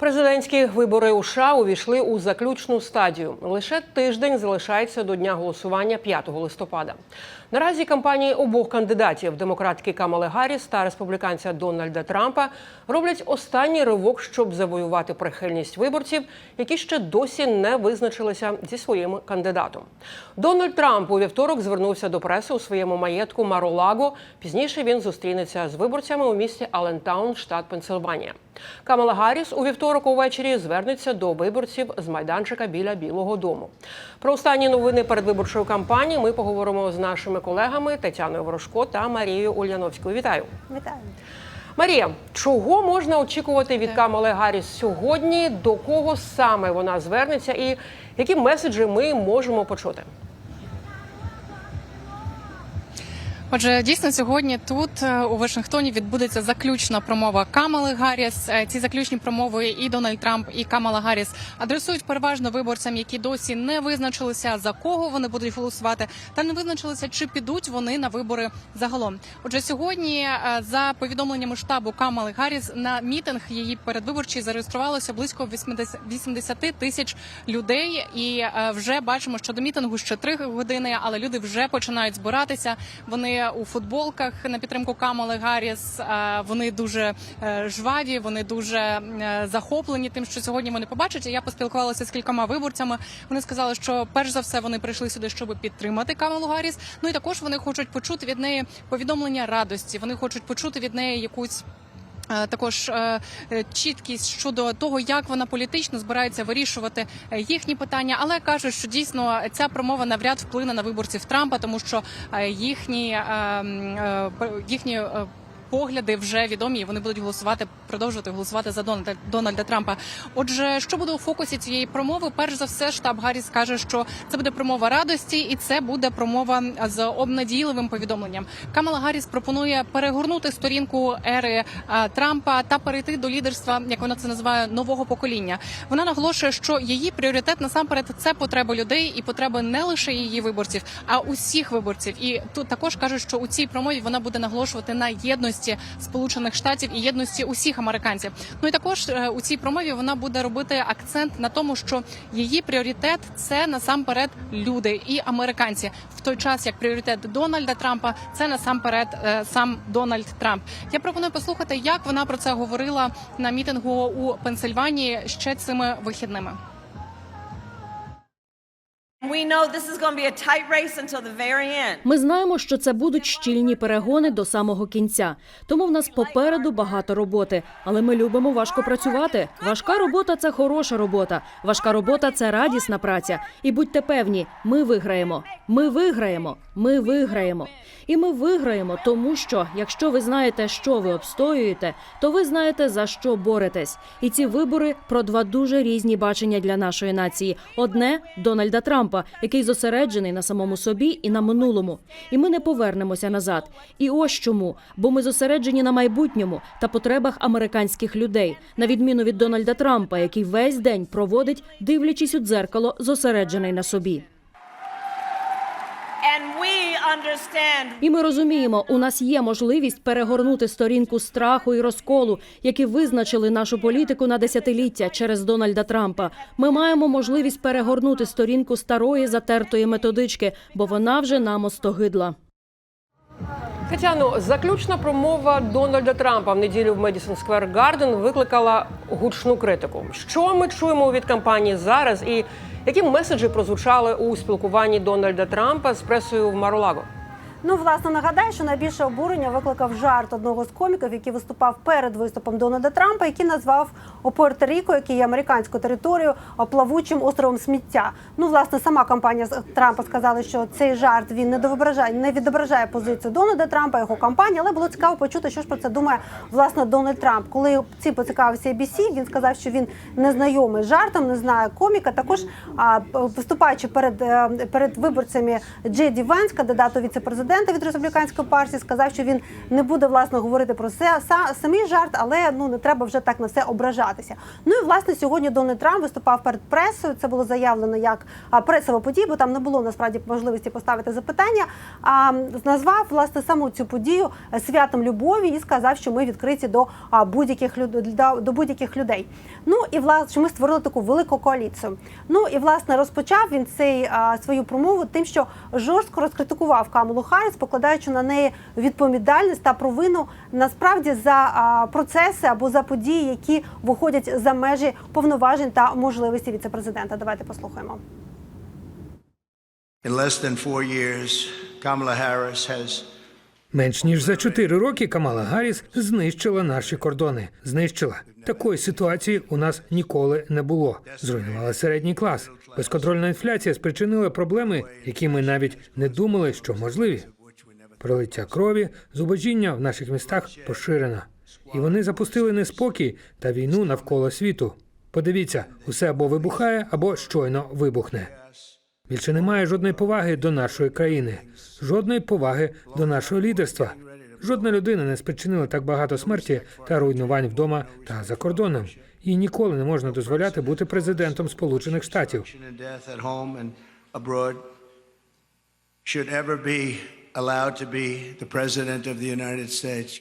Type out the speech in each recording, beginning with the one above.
Президентські вибори у США увійшли у заключну стадію. Лише тиждень залишається до дня голосування 5 листопада. Наразі кампанії обох кандидатів демократки Камали Гарріс та республіканця Дональда Трампа роблять останній ривок, щоб завоювати прихильність виборців, які ще досі не визначилися зі своїм кандидатом. Дональд Трамп у вівторок звернувся до преси у своєму маєтку Маролаго. Пізніше він зустрінеться з виборцями у місті Алентаун, штат Пенсильванія. Камала Гарріс у вівторок увечері звернеться до виборців з майданчика біля Білого Дому. Про останні новини передвиборчої кампанії ми поговоримо з нашими колегами Тетяною Ворожко та Марією Ульяновською. Вітаю! Вітаю. Марія, чого можна очікувати від Камали Гарріс сьогодні? До кого саме вона звернеться, і які меседжі ми можемо почути? Отже, дійсно сьогодні тут е, у Вашингтоні відбудеться заключна промова Камали Гарріс. Е, Ці заключні промови і Дональд Трамп, і Камала Гарріс адресують переважно виборцям, які досі не визначилися за кого вони будуть голосувати, та не визначилися, чи підуть вони на вибори загалом. Отже, сьогодні, е, за повідомленнями штабу Камали Гарріс, на мітинг її передвиборчий зареєструвалося близько 80 80 тисяч людей, і вже бачимо, що до мітингу ще три години, але люди вже починають збиратися. Вони у футболках на підтримку Камали Гарріс. Е, Вони дуже е, жваві, вони дуже е, захоплені тим, що сьогодні вони побачать. Я поспілкувалася з кількома виборцями. Вони сказали, що перш за все вони прийшли сюди, щоб підтримати Камалу Гарріс. Ну і також вони хочуть почути від неї повідомлення радості. Вони хочуть почути від неї якусь. Е, Також е, е, чіткість щодо того, як вона політично збирається вирішувати їхні питання, але кажуть, що дійсно ця промова навряд вплине на виборців Трампа, тому що їхні е, м, е, п- їхні погляди вже відомі. і Вони будуть голосувати, продовжувати голосувати за Дональда Дональда Трампа. Отже, що буде у фокусі цієї промови? Перш за все, штаб Гарріс каже, що це буде промова радості, і це буде промова з обнадійливим повідомленням. Камала Гарріс пропонує перегорнути сторінку ери а, Трампа та перейти до лідерства, як вона це називає, нового покоління. Вона наголошує, що її пріоритет насамперед це потреби людей і потреби не лише її виборців, а усіх виборців. І тут також кажуть, що у цій промові вона буде наголошувати на єдності Сполучених Штатів і єдності усіх американців. Ну і також е, у цій промові вона буде робити акцент на тому, що її пріоритет це насамперед люди і американці, в той час як пріоритет Дональда Трампа це насамперед е, сам Дональд Трамп. Я пропоную послухати, як вона про це говорила на мітингу у Пенсильванії ще цими вихідними. Ми знаємо, що це будуть щільні перегони до самого кінця. Тому в нас попереду багато роботи. Але ми любимо важко працювати. Важка робота це хороша робота. Важка робота це радісна праця. І будьте певні, ми виграємо. Ми виграємо. Ми виграємо. І ми виграємо, тому що якщо ви знаєте, що ви обстоюєте, то ви знаєте за що боретесь. І ці вибори про два дуже різні бачення для нашої нації: одне Дональда Трампа, який зосереджений на самому собі і на минулому. І ми не повернемося назад. І ось чому, бо ми зосереджені на майбутньому та потребах американських людей, на відміну від Дональда Трампа, який весь день проводить, дивлячись у дзеркало, зосереджений на собі. І ми розуміємо, у нас є можливість перегорнути сторінку страху і розколу, які визначили нашу політику на десятиліття через Дональда Трампа. Ми маємо можливість перегорнути сторінку старої затертої методички, бо вона вже нам остогидла. Тетяно, заключна промова Дональда Трампа в неділю в Медісон Сквер Гарден викликала гучну критику. Що ми чуємо від кампанії зараз, і які меседжі прозвучали у спілкуванні Дональда Трампа з пресою в Маролаго? Ну, власне, нагадаю, що найбільше обурення викликав жарт одного з коміків, який виступав перед виступом Дональда Трампа, який назвав Пуерто-Ріко, який є американську територію, плавучим островом сміття. Ну, власне, сама компанія Трампа сказала, що цей жарт він не відображає, не відображає позицію Дональда Трампа, його компанії, але було цікаво почути, що ж про це думає власне Дональд Трамп. Коли ці поцікавився ABC, він сказав, що він не знайомий жартом, не знає коміка. Також виступаючи перед, е, перед виборцями Джей Ді Венс, кандидату віце-президента від республіканської партії, сказав, що він не буде власне говорити про це са- самий жарт, але ну не треба вже так на все ображати. залишатися. Ну і власне сьогодні Дональд Трамп виступав перед пресою. Це було заявлено як пресова подія, бо там не було насправді можливості поставити запитання. А назвав власне саму цю подію е, святом любові і сказав, що ми відкриті до будь-яких до, будь-яких людей. Ну і власне, що ми створили таку велику коаліцію. Ну і власне розпочав він цей свою промову тим, що жорстко розкритикував Камалу Харріс, покладаючи на неї відповідальність та провину насправді за процеси або за події, які виходять за межі повноважень та можливості віцепрезидента. Давайте послухаємо. In less than four years, Kamala Harris has Менш ніж за чотири роки Камала Гарріс знищила наші кордони. Знищила такої ситуації у нас ніколи не було. Зруйнувала середній клас. Безконтрольна інфляція спричинила проблеми, які ми навіть не думали, що можливі. Пролиття крові, зубожіння в наших містах поширено. І вони запустили неспокій та війну навколо світу. Подивіться, усе або вибухає, або щойно вибухне. Більше немає жодної поваги до нашої країни, жодної поваги до нашого лідерства. Жодна людина не спричинила так багато смерті та руйнувань вдома та за кордоном. І ніколи не можна дозволяти бути президентом Сполучених Штатів. should ever be allowed to be the President of the United States.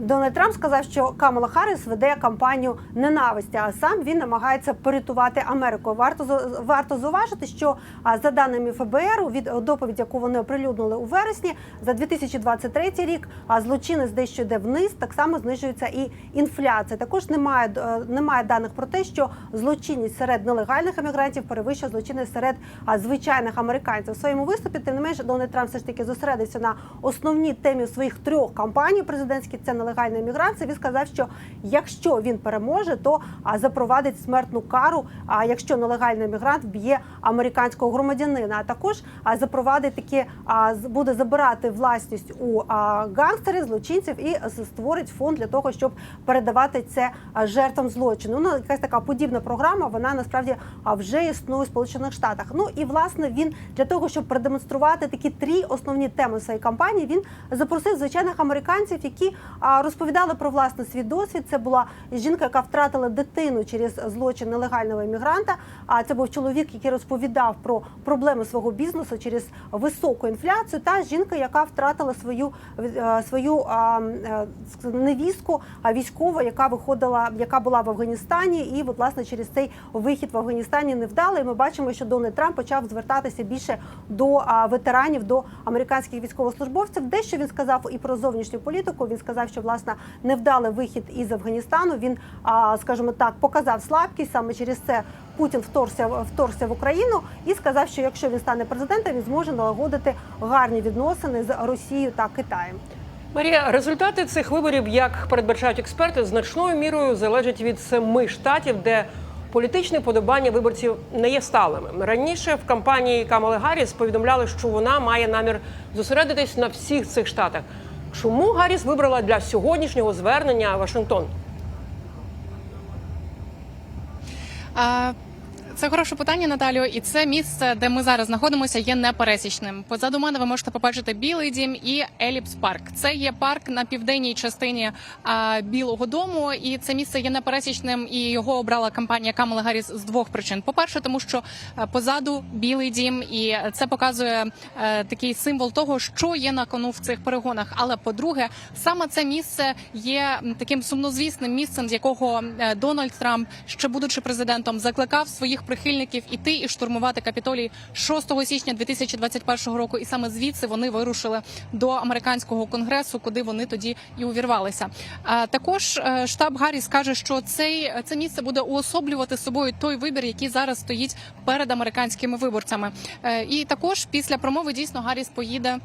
Дональд Трамп сказав, що Камала Харріс веде кампанію ненависті, а сам він намагається порятувати Америку. Варто варто зауважити, що за даними ФБР, від доповідь, яку вони оприлюднили у вересні, за 2023 рік а злочинність дещо йде вниз, так само знижується і інфляція. Також немає е, немає даних про те, що злочинність серед нелегальних емігрантів перевищує злочинність серед звичайних американців. У своєму виступі тим не менше Дональд Трамп все ж таки зосередився на основній темі своїх трьох кампаній президентських. Це нелегальна еміграція. Він сказав, що якщо він переможе, то запровадить смертну кару. А якщо нелегальний емігрант вб'є американського громадянина, а також запровадить такі буде забирати власність у гангстерів, злочинців і створить фонд для того, щоб передавати це жертвам злочину. Ну якась така подібна програма. Вона насправді вже існує у Сполучених Штатах. Ну і власне він для того, щоб продемонструвати такі три основні теми своєї кампанії, він запросив звичайних американців, які розповідали про власне свій досвід. Це була жінка, яка втратила дитину через злочин нелегального іммігранта. А це був чоловік, який розповідав про проблеми свого бізнесу через високу інфляцію. Та жінка, яка втратила свою е, свою е, невістку, а військову, яка виходила, яка була в Афганістані, і от, власне через цей вихід в Афганістані невдалий. Ми бачимо, що Дональд Трамп почав звертатися більше до ветеранів, до американських військовослужбовців. Дещо він сказав і про зовнішню політику. Він сказав, що власне невдалий вихід із Афганістану. Він, скажімо так, показав слабкість саме через це. Путін вторгся, вторгся в Україну і сказав, що якщо він стане президентом, він зможе налагодити гарні відносини з Росією та Китаєм. Марія, результати цих виборів, як передбачають експерти, значною мірою залежать від семи штатів, де політичне подобання виборців не є сталими. Раніше в кампанії Камали Гарріс повідомляли, що вона має намір зосередитись на всіх цих штатах. Чому Гарріс вибрала для сьогоднішнього звернення Вашингтон? А, Це хороше питання, Наталю, і це місце, де ми зараз знаходимося, є непересічним. Позаду мене ви можете побачити Білий дім і Еліпс Парк. Це є парк на південній частині а, Білого Дому, і це місце є непересічним. І його обрала кампанія Камала Гарріс з двох причин: по-перше, тому що е, позаду Білий дім, і це показує е, такий символ того, що є на кону в цих перегонах. Але по-друге, саме це місце є таким сумнозвісним місцем, з якого е, Дональд Трамп, ще будучи президентом, закликав своїх прихильників іти і штурмувати капітолій 6 січня 2021 року. І саме звідси вони вирушили до американського конгресу, куди вони тоді і увірвалися. Також е, штаб Гарріс каже, що цей це місце буде уособлювати собою той вибір, який зараз стоїть перед американськими виборцями. Е, І також після промови дійсно Гарріс поїде.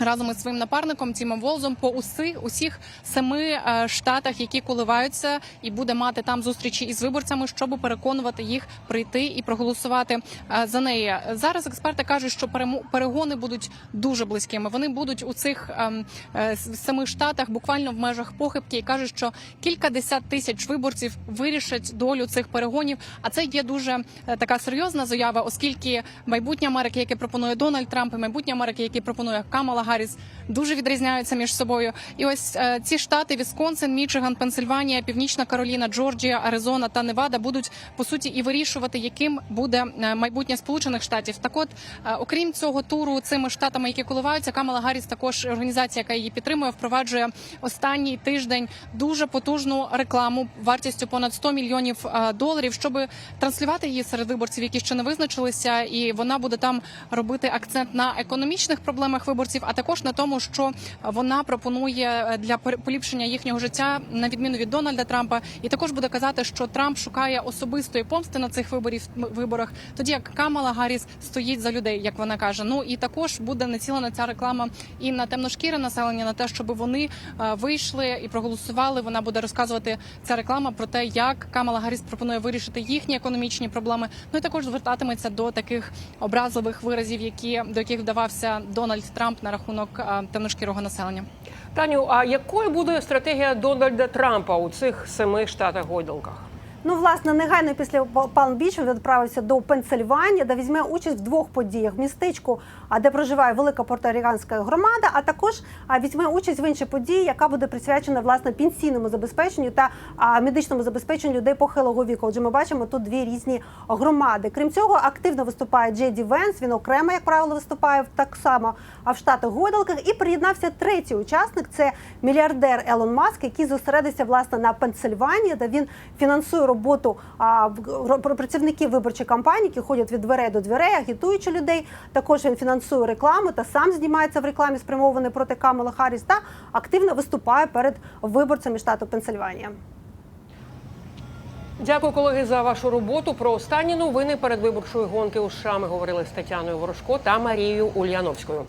Разом із своїм напарником Тімом Волзом по усіх усіх семи е, штатах, які коливаються, і буде мати там зустрічі із виборцями, щоб переконувати їх прийти і проголосувати е, за неї. Зараз експерти кажуть, що перегони будуть дуже близькими. Вони будуть у цих ем, е, семи штатах буквально в межах похибки і кажуть, що кількадесят тисяч виборців вирішать долю цих перегонів. А це є дуже така серйозна заява, оскільки майбутнє Америки, яке пропонує Дональд Трамп, і майбутнє Америки, яке пропонує Камала Гарріс дуже відрізняються між собою. І ось е, ці штати Вісконсин, Мічиган, Пенсильванія, Північна Кароліна, Джорджія, Аризона та Невада будуть по суті і вирішувати, яким буде е, майбутнє Сполучених Штатів. Так, от е, окрім цього туру, цими штатами, які коливаються, Камала Гарріс, також організація, яка її підтримує, впроваджує останній тиждень дуже потужну рекламу вартістю понад 100 мільйонів е, доларів, щоб транслювати її серед виборців, які ще не визначилися, і вона буде там робити акцент на економічних проблемах виборців, а також на тому, що вона пропонує е, для поліпшення їхнього життя на відміну від Дональда Трампа, і також буде казати, що Трамп шукає особистої помсти на цих виборів виборах, тоді як Камала Гарріс стоїть за людей, як вона каже. Ну і також буде націлена ця реклама і на темношкіре населення, на те, щоб вони е, вийшли і проголосували. Вона буде розказувати ця реклама про те, як Камала Гарріс пропонує вирішити їхні економічні проблеми. Ну і також звертатиметься до таких образливих виразів, які до яких вдавався Дональд Трамп на рахунок е, темношкірого населення. Таню, а якою буде стратегія Дональда Трампа у цих семи штатах гойдалках? Ну, власне, негайно після Палм-Біч відправився до Пенсильванії, де візьме участь в двох подіях: в містечку, де проживає велика порторіканська громада, а також візьме участь в іншій події, яка буде присвячена власне пенсійному забезпеченню та медичному забезпеченню людей похилого віку. Отже, ми бачимо тут дві різні громади. Крім цього, активно виступає Джей Ді Венс. Він окремо, як правило, виступає так само в штатах гойдалках. І приєднався третій учасник. Це мільярдер Елон Маск, який зосередився власне на Пенсильванії, де він фінансує роботу а, в- ро- працівників виборчої кампанії, які ходять від дверей до дверей, агітуючи людей. Також він фінансує рекламу та сам знімається в рекламі, спрямованій проти Камала Харріс, та активно виступає перед виборцями штату Пенсильванія. Дякую, колеги, за вашу роботу. Про останні новини передвиборчої гонки у США ми говорили з Тетяною Ворожко та Марією Ульяновською.